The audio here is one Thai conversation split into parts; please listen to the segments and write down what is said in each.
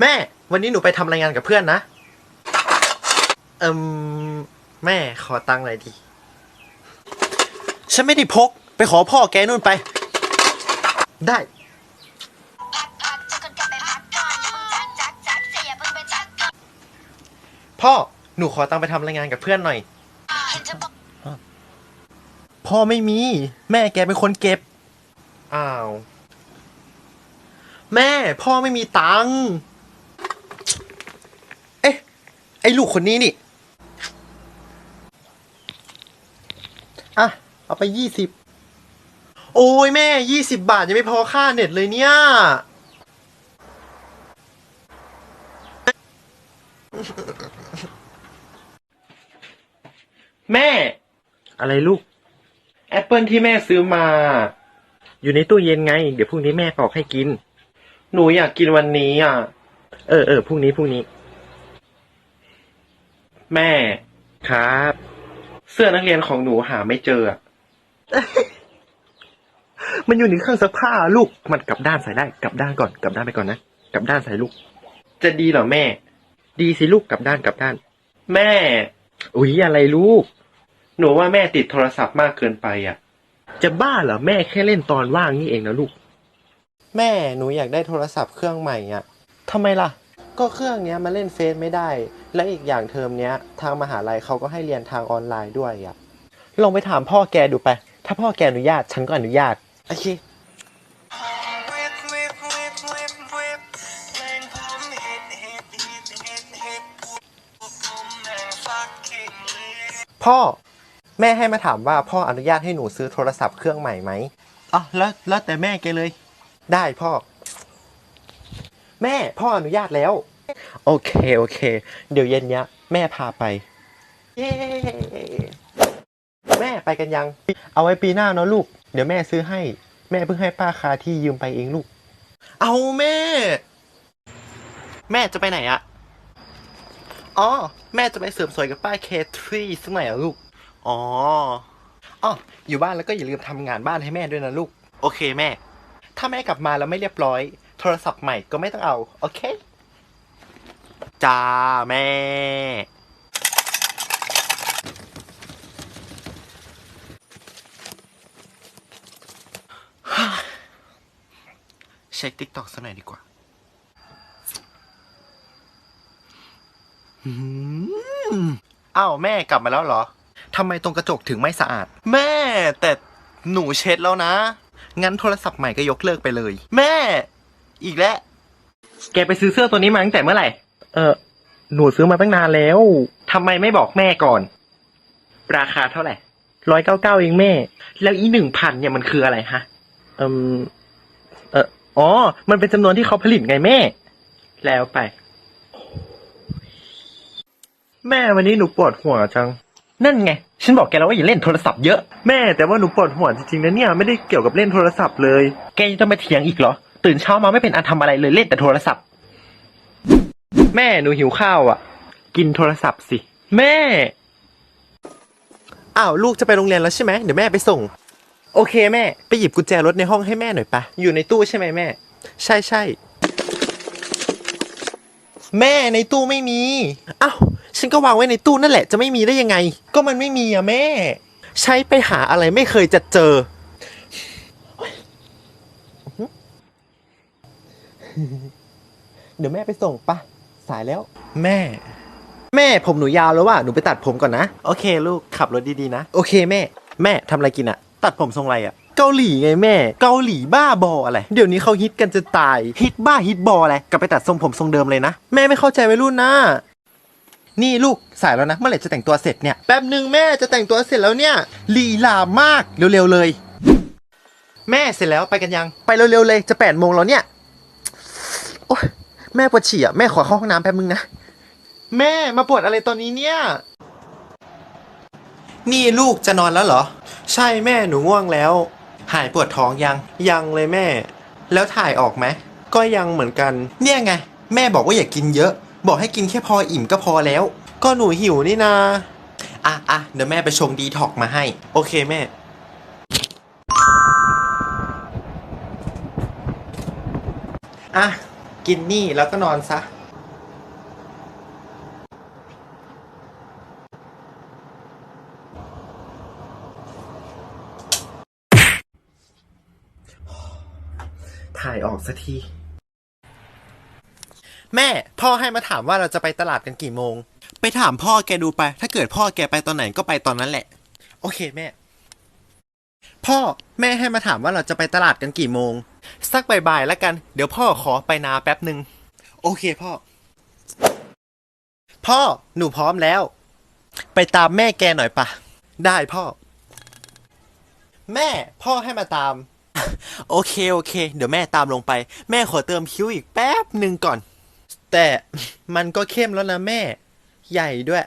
แม่ วันนี้หนูไปทำรายงานกับเพื่อนนะ เอิมแม่ขอตังค์หน่อยดิ ฉันไม่ได้พก ไปขอพ่อแกนู่นไป ได้ พ่อ หนูขอตังค์ไปทำรายงานกับเพื่อนหน่อยอพ่อไม่มี แม่แกเป็นคนเก็บ อ้าว แม่ พ่อไม่มีตังค์ ไอ้ลูกคนนี้นี่ อะ เอาไปยี่สิบ โอ้ยแม่ยี่สิบบาทยังไม่พอค่าเน็ตเลยเนี่ย แม่ อะไรลูก แอปเปิลที่แม่ซื้อมา อยู่ในตู้เย็นไง เดี๋ยวพรุ่งนี้แม่ปอกให้กิน หนูอยากกินวันนี้อะ เออเออพรุ่งนี้พรุ่งนี้ แม่ ครับ เสื้อนักเรียนของหนูหาไม่เจออะมันอยู่ในเครื่องซักผ้าลูก มันกลับด้านใส่ได้ กลับด้านก่อน กลับด้านไปก่อนนะ กลับด้านใส่ลูก จะดีเหรอแม่ ดีสิลูกกลับด้านกลับด้าน แม่ อุ๊ยอะไรลูก หนูว่าแม่ติดโทรศัพท์มากเกินไปอะ จะบ้าเหรอแม่แค่เล่นตอนว่างนี่เองนะลูก แม่หนูอยากได้โทรศัพท์เครื่องใหม่อะทำไมล่ะ ก็เครื่องเนี้ยมาเล่นเฟซไม่ได้ และอีกอย่างเทอมเนี้ย ทางมหาลัยเขาก็ให้เรียนทางออนไลน์ด้วยอะลองไปถามพ่อแกดูไป ถ้าพ่อแกอนุญาตฉันก็อนุญาต โอเค พ่อ แม่ให้มาถามว่าพ่ออนุญาตให้หนูซื้อโทรศัพท์เครื่องใหม่ไหมอ๋อแล้วแล้วแต่แม่แกเลย ได้พ่อ แม่พ่ออนุญาตแล้ว โอเค โอเค เดี๋ยวเย็นเนี้ย แม่พาไป เย้แม่ไปกันยัง เอาไว้ปีหน้าเนาะลูก เดี๋ยวแม่ซื้อให้ แม่เพิ่งให้ป้าคาที่ยืมไปเองลูก เอาแม่ แม่จะไปไหนอะอ๋อ แม่จะไปเสริมสวยกับป้าเคทรีสักหน่อยเหรอลูก อ๋ออ๋ออยู่บ้านแล้วก็อย่าลืมทำงานบ้านให้แม่ด้วยนะลูก โอเคแม่ ถ้าแม่กลับมาแล้วไม่เรียบร้อยโทรศัพท์ใหม่ก็ไม่ต้องเอา โอเค จ้าแม่ เช็คติ๊กตอกสักหน่อยดีกว่าอ้าวแม่กลับมาแล้วเหรอ ทำไมตรงกระจกถึงไม่สะอาด แม่แต่หนูเช็ดแล้วนะ งั้นโทรศัพท์ใหม่ก็ยกเลิกไปเลย แม่ อีกแล้ว แกไปซื้อเสื้อตัวนี้มาตั้งแต่เมื่อไหร่เออหนูซื้อมาตั้งนานแล้วทำไมไม่บอกแม่ก่อน ราคาเท่าไหร่ร้อยเก้าเก้าเองแม่ แล้วอีหนึ่งพันเนี่ยมันคืออะไรฮะเอมเอออ๋อ มันเป็นจำนวนที่เขาผลิตไงแม่ แล้วไป แม่วันนี้หนูปวดหัวจัง นั่นไง ฉันบอกแกแล้วว่าอย่าเล่นโทรศัพท์เยอะ แม่แต่ว่าหนูปวดหัวจริงๆนะเนี่ยไม่ได้เกี่ยวกับเล่นโทรศัพท์เลย แกยังจะมาเถียงอีกเหรอ ตื่นเช้ามาไม่เป็นอันทำอะไรเลยเล่นแต่โทรศัพท์ แม่หนูหิวข้าวอะ กินโทรศัพท์สิ แม่อ้าวลูกจะไปโรงเรียนแล้วใช่ไหมเดี๋ยวแม่ไปส่ง โอเคแม่ ไปหยิบกุญแจรถในห้องให้แม่หน่อยปะอยู่ในตู้ใช่ไหมแม่ ใช่ใช่แม่ในตู้ไม่มีอ้าวฉันก็วางไว้ในตู้นั่นแหละจะไม่มีได้ยังไง ก็มันไม่มีอะแม่ ใช้ไปหาอะไรไม่เคยจะเจอ เดี๋ยวแม่ไปส่งปะสายแล้ว แม่ แม่ผมหนูยาวแล้วว่ะหนูไปตัดผมก่อนนะ โอเคลูกขับรถดีๆนะ โอเคแม่ แม่ทำอะไรกินอะตัดผมทรงอะไรอะเกาหลีไงแม่ เกาหลีบ้าบออะไร เดี๋ยวนี้เขาฮิตกันจะตาย ฮิตบ้าฮิตบออะไรกลับไปตัดทรงผมทรงเดิมเลยนะ แม่ไม่เข้าใจวัยรุ่นนะ นี่ลูกสายแล้วนะเมื่อไหร่จะแต่งตัวเสร็จเนี่ยแป๊บหนึ่งแม่จะแต่งตัวเสร็จแล้วเนี่ยลีลามากเร็วๆเลย แม่เสร็จแล้วไปกันยัง ไปเร็วๆเลยจะแปดโมงแล้วเนี่ย โอ๊ยแม่ปวดฉี่อะ แม่ขอเข้าห้องน้ำแป๊บนึงนะ แม่มาปวดอะไรตอนนี้เนี่ย นี่ลูกจะนอนแล้วเหรอ ใช่แม่หนูง่วงแล้ว หายปวดท้องยัง ยังเลยแม่ แล้วถ่ายออกไหม ก็ยังเหมือนกัน เนี่ยไง แม่บอกว่าอย่ากินเยอะ บอกให้กินแค่พออิ่มก็พอแล้ว ก็หนูหิวนี่นา อะอะเดี๋ยวแม่ไปชงดีท็อกมาให้ โอเคแม่ อะ กินนี่แล้วก็นอนซะ ถ่ายออกสักที แม่ พ่อให้มาถามว่าเราจะไปตลาดกันกี่โมง ไปถามพ่อแกดูไป ถ้าเกิดพ่อแกไปตอนไหนก็ไปตอนนั้นแหละ โอเคแม่ พ่อแม่ให้มาถามว่าเราจะไปตลาดกันกี่โมง สักบ่ายๆแล้วกัน เดี๋ยวพ่อขอไปนาแป๊บหนึ่งโอเคพ่อ พ่อหนูพร้อมแล้ว ไปตามแม่แกหน่อยปะได้พ่อ แม่พ่อให้มาตาม โอเคโอเค เดี๋ยวแม่ตามลงไป แม่ขอเติมคิ้วอีกแป๊บหนึ่งก่อน แต่มันก็เข้มแล้วนะแม่ ใหญ่ด้วย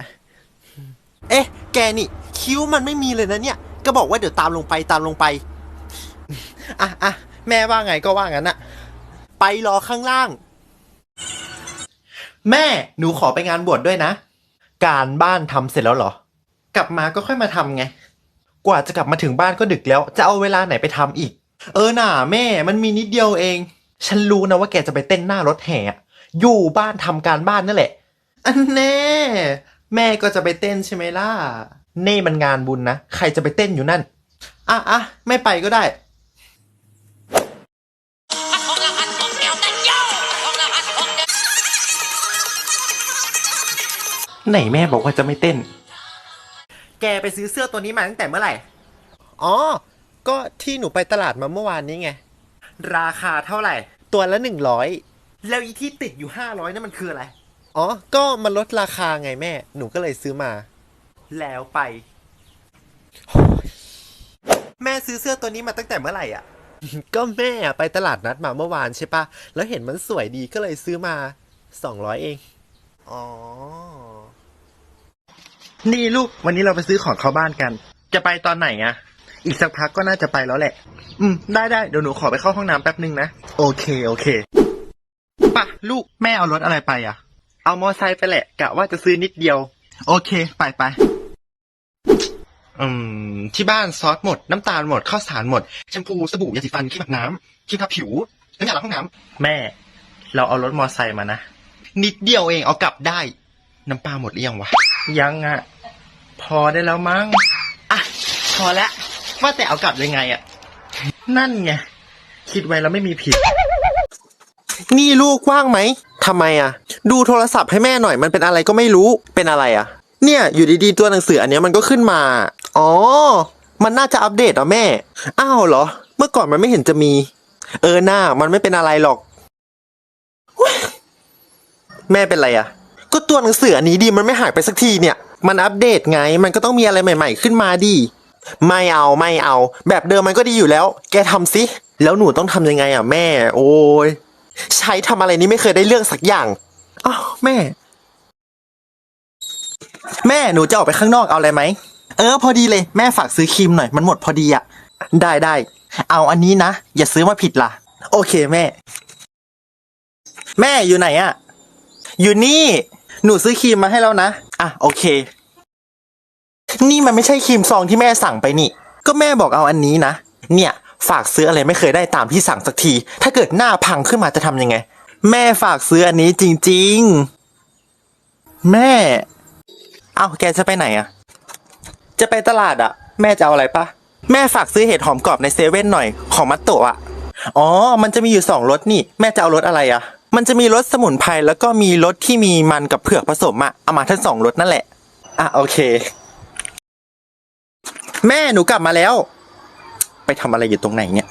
เอ๊ะ แกนี่ คิ้วมันไม่มีเลยนะเนี่ย ก็บอกว่าเดี๋ยวตามลงไปตามลงไป อะอะแม่ว่าไงก็ว่างั้นอะไปรอข้างล่าง แม่หนูขอไปงานบวชดด้วยนะ การบ้านทำเสร็จแล้วเหรอ กลับมาก็ค่อยมาทำไง กว่าจะกลับมาถึงบ้านก็ดึกแล้ว จะเอาเวลาไหนไปทำอีก เออน่าแม่มันมีนิดเดียวเอง ฉันรู้นะว่าแกจะไปเต้นหน้ารถแห่อะอยู่บ้านทำการบ้านนั่นแหละ อันแน่ แม่ก็จะไปเต้นใช่ไหมล่ะเน่มันงานบุญนะ ใครจะไปเต้นอยู่นั่น อะอะไม่ไปก็ได้ ไหนแม่บอกว่าจะไม่เต้น แกไปซื้อเสื้อตัวนี้มาตั้งแต่เมื่อไหร่ อ๋อ ก็ที่หนูไปตลาดมาเมื่อวานนี้ไง ราคาเท่าไหร่ ตัวละหนึ่งร้อยแล้วอีที่ติดอยู่ห้าร้อยนั่นมันคืออะไร อ๋อ ก็มันลดราคาไงแม่ หนูก็เลยซื้อมา แล้วไป แม่ซื้อเสื้อตัวนี้มาตั้งแต่เมื่อไหร่อะ ก็แม่ไปตลาดนัดมาเมื่อวานใช่ปะ แล้วเห็นมันสวยดีก็เลยซื้อมาสองร้อยเอง อ๋อ นี่ลูก วันนี้เราไปซื้อของเข้าบ้านกัน จะไปตอนไหนอะอีกสักพักก็น่าจะไปแล้วแหละ อืม ได้ได้เดี๋ยวหนูขอไปเข้าห้องน้ำแป๊บนึงนะ โอเค โอเคปะลูกแม่เอารถอะไรไปอะเอามอไซค์ไปแหละกะว่าจะซื้อนิดเดียว โอเค ไปไป อืมที่บ้านซอสหมดน้ำตาลหมดข้าวสารหมดแชมพูสบู่ยาสีฟันครีมอาบน้ำครีมทาผิวน้ำยาล้างห้องน้ำแม่ เราเอารถมอไซค์มานะนิดเดียวเองเอากลับได้ น้ำปลาหมดหรือยังวะยังอะ พอได้แล้วมั้งอะพอแล้วว่าแต่เอากลับยังไงอะ นั่นไงคิดไว้แล้วไม่มีผิด นี่ลูกว่างไหมทำไมอะ ดูโทรศัพท์ให้แม่หน่อยมันเป็นอะไรก็ไม่รู้เป็นอะไรอะ เนี่ย อยู่ดีๆตัวหนังสืออันเนี้ยมันก็ขึ้นมา อ๋อ มันน่าจะอัปเดตเหรอแม่ อ้าวเหรอ เมื่อก่อนมันไม่เห็นจะมี เออหน้ามันไม่เป็นอะไรหรอกว้ยแม่เป็นไรอะก็ตัวหนังสืออันนี้ดีมันไม่หายไปสักทีเนี่ย มันอัปเดตไง มันก็ต้องมีอะไรใหม่ ๆ ขึ้นมาดิ ไม่เอาไม่เอา แบบเดิมมันก็ดีอยู่แล้ว แกทำสิ แล้วหนูต้องทำยังไงอะแม่ โอ้ย ใช้ทำอะไรนี้ไม่เคยได้เรื่องสักอย่างอ้าวแม่ แม่หนูจะออกไปข้างนอกเอาอะไรไหม เออพอดีเลยแม่ฝากซื้อครีมหน่อยมันหมดพอดีอะได้ได้เอาอันนี้นะ อย่าซื้อมาผิดล่ะ โอเคแม่ แม่อยู่ไหนอะอยู่นี่ หนูซื้อครีมมาให้แล้วนะ อะโอเค นี่มันไม่ใช่ครีมซองที่แม่สั่งไปนี่ ก็แม่บอกเอาอันนี้นะ เนี่ย ฝากซื้ออะไรไม่เคยได้ตามที่สั่งสักที ถ้าเกิดหน้าพังขึ้นมาจะทำยังไง แม่ฝากซื้ออันนี้จริง ๆ แม่ เอ้าแกจะไปไหนอะ จะไปตลาดอะแม่จะเอาอะไรปะแม่ฝากซื้อเห็ดหอมกรอบในเซเว่นหน่อยของมัตโตะอะอ๋อ มันจะมีอยู่สองรสนี่ แม่จะเอารสอะไรอะมันจะมีรสสมุนไพรแล้วก็มีรสที่มีมันกับเผือกผสมอะเอามาทั้งสองรสนั่นแหละ อะโอเค แม่หนูกลับมาแล้ว ไปทำอะไรอยู่ตรงไหนเนี่ย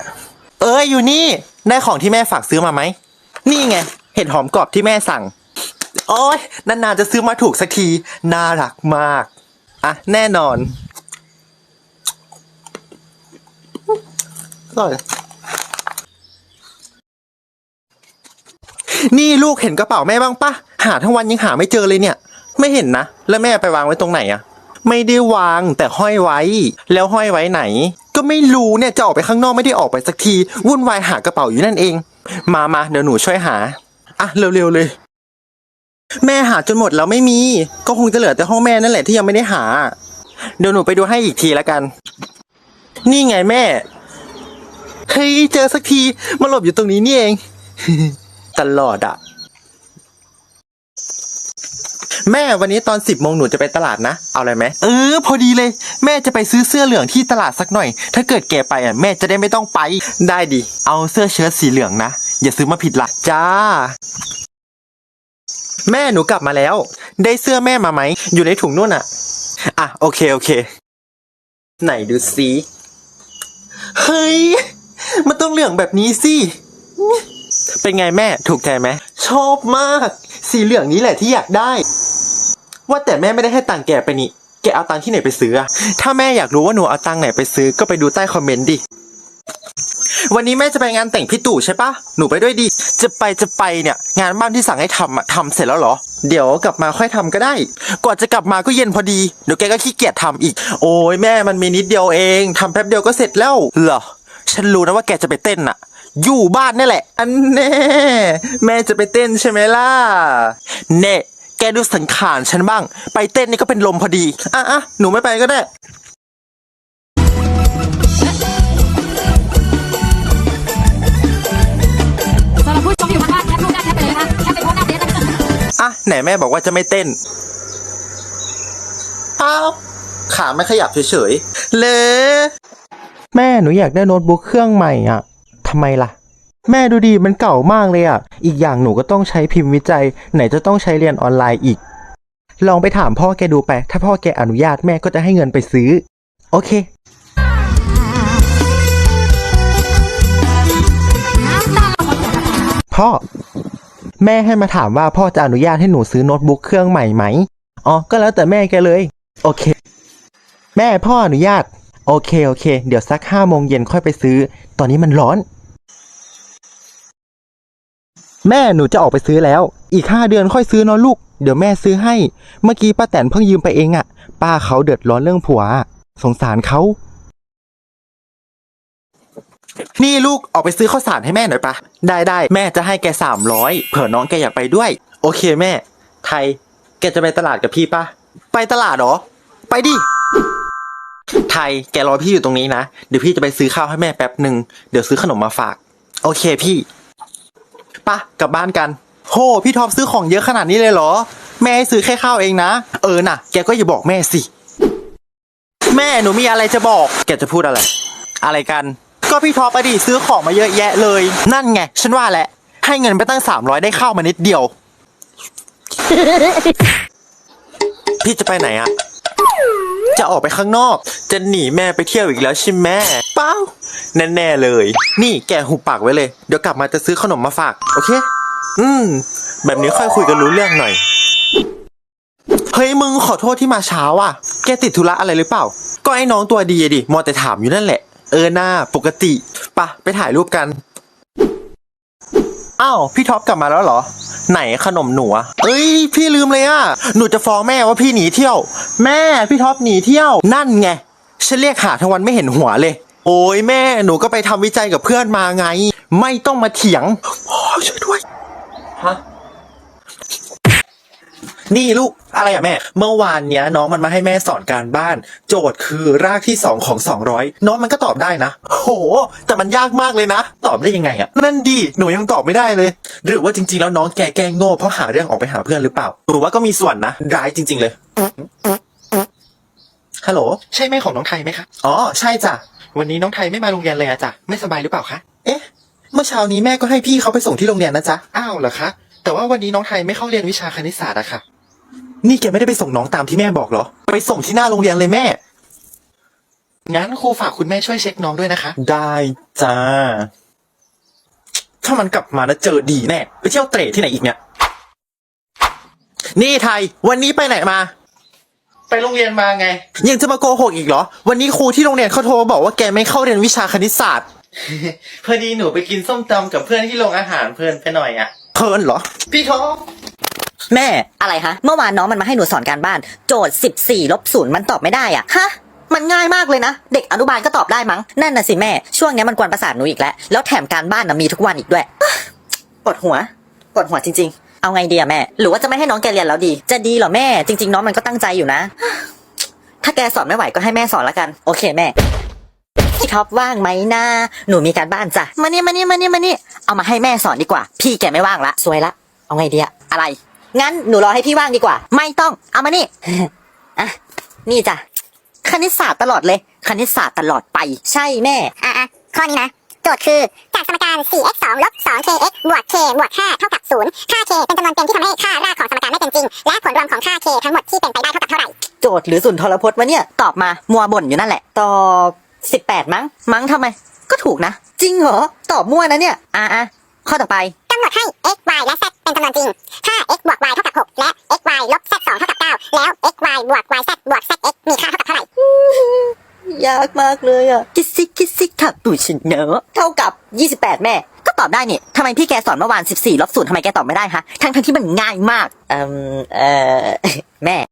เอ้ยอยู่นี่ได้ของที่แม่ฝากซื้อมาไหมนี่ไง เห็ดหอมกรอบที่แม่สั่ง โอ้ยนานๆจะซื้อมาถูกสักที น่ารักมาก อะ แน่นอน อร่อย นี่ลูกเห็นกระเป๋าแม่บ้างปะ หาทั้งวันยังหาไม่เจอเลยเนี่ย ไม่เห็นนะ แล้วแม่ไปวางไว้ตรงไหนอะไม่ได้วางแต่ห้อยไว้ แล้วห้อยไว้ไหน ก็ไม่รู้เนี่ยจะออกไปข้างนอกไม่ได้ออกไปสักที วุ่นวายหากระเป๋าอยู่นั่นเอง มามาเดี๋ยวหนูช่วยหา อะเร็วๆเลย แม่หาจนหมดแล้วไม่มี ก็คงจะเหลือแต่ห้องแม่นั่นแหละที่ยังไม่ได้หา เดี๋ยวหนูไปดูให้อีกทีแล้วกัน นี่ไงแม่ เฮ้ยเจอสักทีมาหลบอยู่ตรงนี้นี่เอง ตลอดอะแม่วันนี้ตอนสิบโมงหนูจะไปตลาดนะ เอาอะไรไหมเออ พอดีเลย แม่จะไปซื้อเสื้อเหลืองที่ตลาดสักหน่อย ถ้าเกิดแกไปอะแม่จะได้ไม่ต้องไป ได้ดิ เอาเสื้อเชิ้ตสีเหลืองนะ อย่าซื้อมาผิดหละจ้า แม่หนูกลับมาแล้ว ได้เสื้อแม่มาไหม อยู่ในถุงนู่นอะอะ โอเค โอเค ไหนดูสิเฮ้ย มันต้องเหลืองแบบนี้สิ เป็นไงแม่ถูกใจไหม ชอบมาก สีเหลืองนี้แหละที่อยากได้ ว่าแต่แม่ไม่ได้ให้ตังค์แกไปนี่ แกเอาตังค์ที่ไหนไปซื้ออะถ้าแม่อยากรู้ว่าหนูเอาตังค์ไหนไปซื้อก็ไปดูใต้คอมเมนต์ดิ วันนี้แม่จะไปงานแต่งพี่ตู่ใช่ปะหนูไปด้วยดิจะไปจะไปเนี่ยงานบ้านที่สั่งให้ทำอะทำเสร็จแล้วเหรอ เดี๋ยวกลับมาค่อยทำก็ได้ กว่าจะกลับมาก็เย็นพอดี เดี๋ยวแกก็ขี้เกียจทำอีก โอ้ยแม่มันมีนิดเดียวเองทำแป๊บเดียวก็เสร็จแล้ว เหรอ ฉันรู้นะว่าแกจะไปเต้นน่ะอยู่บ้านนี่แหละ อันแน่ แม่จะไปเต้นใช่ไหมล่ะ เน่ แกดูสังขารฉันบ้าง ไปเต้นนี่ก็เป็นลมพอดี อะอะหนูไม่ไปก็ได้ อะไหนแม่บอกว่าจะไม่เต้นอ้าวขาไม่ขยับเฉยๆ เลยแม่หนูอยากได้โน้ตบุ๊กเครื่องใหม่อะทำไมล่ะ แม่ดูดีมันเก่ามากเลยอะ อีกอย่างหนูก็ต้องใช้พิมพ์วิจัย ไหนจะต้องใช้เรียนออนไลน์อีก ลองไปถามพ่อแกดูไป ถ้าพ่อแกอนุญาตแม่ก็จะให้เงินไปซื้อ โอเคน้ำตาหมดเลยนะคะพ่อ แม่ให้มาถามว่าพ่อจะอนุญาตให้หนูซื้อโน้ตบุ๊กเครื่องใหม่ไหม อ๋อ ก็แล้วแต่แม่แกเลย โอเค แม่พ่ออนุญาต โอเค โอเค เดี๋ยวสักห้าโมงเย็นค่อยไปซื้อ ตอนนี้มันร้อน แม่หนูจะออกไปซื้อแล้ว อีกห้าเดือนค่อยซื้อเนาะลูก เดี๋ยวแม่ซื้อให้ เมื่อกี้ป้าแตนเพิ่งยืมไปเองอะป้าเขาเดือดร้อนเรื่องผัว สงสารเขา นี่ลูกออกไปซื้อข้าวสารให้แม่หน่อยปะได้ได้แม่จะให้แกสามร้อยเผื่อน้องแกอยากไปด้วย โอเคแม่ ไทย แกจะไปตลาดกับพี่ปะไปตลาดเหรอ ไปดิ ไทย แกรอพี่อยู่ตรงนี้นะ เดี๋ยวพี่จะไปซื้อข้าวให้แม่แป๊บหนึ่งเดี๋ยวซื้อขนมมาฝาก โอเคพี่ปะกลับบ้านกัน โห พี่ท็อปซื้อของเยอะขนาดนี้เลยเหรอ แม่ให้ซื้อแค่ข้าวเองนะ เออน่ะ แกก็อย่าบอกแม่สิ แม่หนูมีอะไรจะบอก แกจะพูดอะไร อะไรกัน ก็พี่ท็อปอดีซื้อของมาเยอะแยะเลย นั่นไง ฉันว่าแหละ ให้เงินไปตั้งสามร้อยได้ข้าวมานิดเดียว พี่จะไปไหนอะจะออกไปข้างนอก จะหนีแม่ไปเที่ยวอีกแล้วใช่ไหมเปล่าแน่ๆเลย นี่แกหุบปากไว้เลย เดี๋ยวกลับมาจะซื้อขนมมาฝาก โอเค อืม แบบนี้ค่อยคุยกันรู้เรื่องหน่อย เฮ้ยมึงขอโทษที่มาเช้าอะ แกติดธุระอะไรหรือเปล่า ก็ไอ้น้องตัวดีอะดิมัวแต่ถามอยู่นั่นแหละ เออหน้าปกติปะไปถ่ายรูปกัน อ้าว พี่ท็อปกลับมาแล้วเหรอ ไหนขนมหนูอะเอ้ย พี่ลืมเลยอะหนูจะฟ้องแม่ว่าพี่หนีเที่ยว แม่พี่ท็อปหนีเที่ยว นั่นไงฉันเรียกหาทั้งวันไม่เห็นหัวเลย โอ้ยแม่หนูก็ไปทำวิจัยกับเพื่อนมาไง ไม่ต้องมาเถียงพ่อช่วยด้วยฮะ นี่ลูกอะไรอะแม่ เมื่อวานเนี้ยน้องมันมาให้แม่สอนการบ้าน โจทย์คือรากที่สองของสองร้อยน้องมันก็ตอบได้นะ โห แต่มันยากมากเลยนะ ตอบได้ยังไงอะนั่นดีหนูยังตอบไม่ได้เลย หรือว่าจริง ๆ แล้วน้องแกแกล้งโง่เพราะหาเรื่องออกไปหาเพื่อนหรือเปล่าหรือว่าก็มีส่วนนะร้ายจริง ๆ เลยฮัลโหลใช่แม่ของน้องไทยไหมคะอ๋อใช่จ้ะวันนี้น้องไทยไม่มาโรงเรียนเลยอะจ้ะไม่สบายหรือเปล่าคะเอ๊ะ เมื่อเช้านี้แม่ก็ให้พี่เขาไปส่งที่โรงเรียนนะจ๊ะอ้าวเหรอคะแต่ว่าวันนี้น้องไทยไม่เข้าเรียนวิชาคณิตศาสตร์อะค่ะ นี่แกไม่ได้ไปส่งน้องตามที่แม่บอกเหรอ ไปส่งที่หน้าโรงเรียนเลยแม่ งั้นครูฝากคุณแม่ช่วยเช็คน้องด้วยนะคะ ได้จ้า ถ้ามันกลับมาแล้วเจอดีแน่ ไปเที่ยวเตร่ที่ไหนอีกเนี่ย นี่ไทย วันนี้ไปไหนมา ไปโรงเรียนมาไง ยังจะมาโกหกอีกเหรอ วันนี้ครูที่โรงเรียนเขาโทรมาบอกว่าแกไม่เข้าเรียนวิชาคณิตศาสตร์ พอดีหนูไปกินส้มตำกับเพื่อนที่โรงอาหารเพลินไปหน่อยอะเพลินเหรอ พี่ท้อ แม่อะไรคะเมื่อวานน้องมันมาให้หนูสอนการบ้าน โจทย์ 14ลบศูนย์มันตอบไม่ได้อะฮะมันง่ายมากเลยนะ เด็กอนุบาลก็ตอบได้มั้งนั่นน่ะสิแม่ช่วงนี้มันกวนประสาทหนูอีกแล้วแล้วแถมการบ้านนะมีทุกวันอีกด้วยปวดหัวปวดหัวจริง ๆ เอาไงดีอะแม่ หรือว่าจะไม่ให้น้องแกเรียนแล้วดี จะดีเหรอแม่จริง ๆ น้องมันก็ตั้งใจอยู่นะ ถ้าแกสอนไม่ไหวก็ให้แม่สอนละกัน โอเคแม่พี่ท็อปว่างไหมนะหนูมีการบ้านจ้ะมานี่มานี่มานี่มานี่เอามาให้แม่สอนดีกว่า พี่แกไม่ว่างละสวยละ เอาไงดีอะอะไร งั้นหนูรอให้พี่ว่างดีกว่า ไม่ต้อง เอามานี่ อะ นี่จ้ะ คณิตศาสตร์ตลอดเลย คณิตศาสตร์ตลอดไป ใช่แม่ อะอะข้อนี้นะ โจทย์คือจากสมการ 4x 2ลบ 2kx บวก k บวก 5 เท่ากับ 0 ค่า k เป็นจำนวนเต็มที่ทำให้ค่ารากของสมการไม่เป็นจริง และผลรวมของค่า k ทั้งหมดที่เป็นไปได้เท่ากับเท่าไหร่ โจทย์หรือสุนทรพจน์วะเนี่ย ตอบมา มัวบ่นอยู่นั่นแหละ ตอบสิบแปดมั้ง มั้งทำไม ก็ถูกนะ จริงเหรอ ตอบมั่วนะเนี่ย อะอะข้อต่อไปกำหน ดให้ x y และ z เป็นจำนวนจริง ถ้า x บวก y เท่ากับ 6 และ x y ลบ z 2เท่ากับ 9 แล้ว x y บวก y z บวก z x มีค่าเท่ากับเท่าไหร่ ยากมากเลยอะ คิดซิกคิดซิกถักตูชินเนอะเท่ากับ 28 แม่ ก็ตอบได้นี่ทำไมพี่แกสอนเมื่อวาน 14ลบศูนย์ทำไมแกตอบไม่ได้คะ ทั้งทั้งที่มันง่ายมาก เอ่มเอ่อแม่